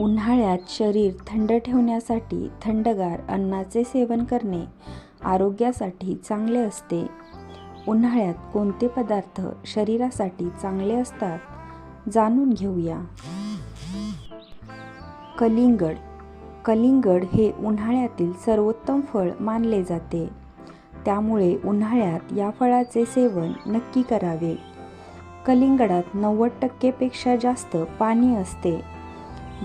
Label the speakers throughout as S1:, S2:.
S1: उन्हाळ्यात शरीर थंड ठेवण्यासाठी थंडगार अन्नाचे सेवन करणे आरोग्यासाठी चांगले असते. उन्हाळ्यात कोणते पदार्थ शरीरासाठी चांगले असतात? जाणून घेऊया. कलिंगड. कलिंगड हे उन्हाळ्यातील सर्वोत्तम फळ मानले जाते. त्यामुळे उन्हाळ्यात या फळाचे सेवन नक्की करावे. कलिंगडात नव्वद टक्केपेक्षा जास्त पाणी असते.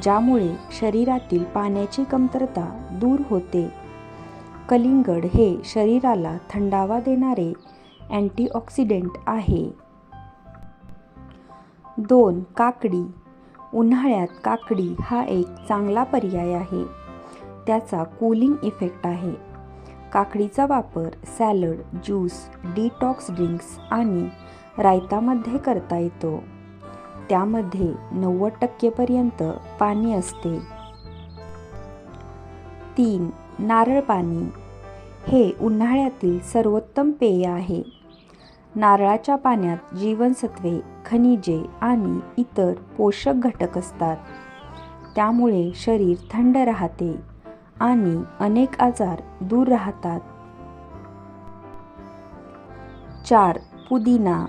S1: ज्यामुळे शरीरातील पाण्याची कमतरता दूर होते. कलिंगड हे शरीराला थंडावा देणारे अँटीऑक्सिडेंट आहे. दोन काकडी. उन्हाळ्यात काकडी हा एक चांगला पर्याय आहे. त्याचा कूलिंग इफेक्ट आहे. काकडीचा वापर सॅलड ज्यूस डिटॉक्स ड्रिंक्स आणि रायतामध्ये करता येतो. त्यामध्ये नव्वद टक्केपर्यंत पाणी असते. तीन नारळ पाणी. हे उन्हाळ्यातील सर्वोत्तम पेय आहे. नारळाच्या पाण्यात जीवनसत्वे खनिजे आणि इतर पोषक घटक असतात. त्यामुळे शरीर थंड राहते आणि अनेक आजार दूर राहतात. चार पुदिना.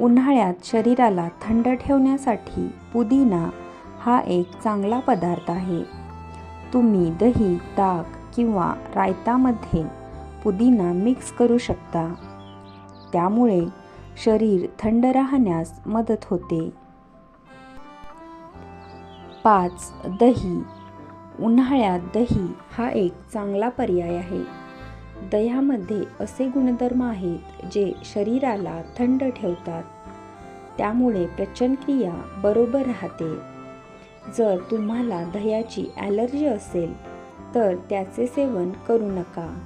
S1: उन्हाळ्यात शरीराला थंड ठेवण्यासाठी पुदिना हा एक चांगला पदार्थ आहे. तुम्ही दही ताक किंवा रायतामध्ये पुदिना मिक्स करू शकता. त्यामुळे शरीर थंड राहण्यास मदत होते. पाच दही. उन्हाळ्यात दही हा एक चांगला पर्याय आहे. दह्यामध्ये असे गुणधर्म आहेत जे शरीराला थंड ठेवतात. त्यामुळे पचनक्रिया बरोबर राहते. जर तुम्हाला दह्याची ॲलर्जी असेल तर त्याचे सेवन करू नका.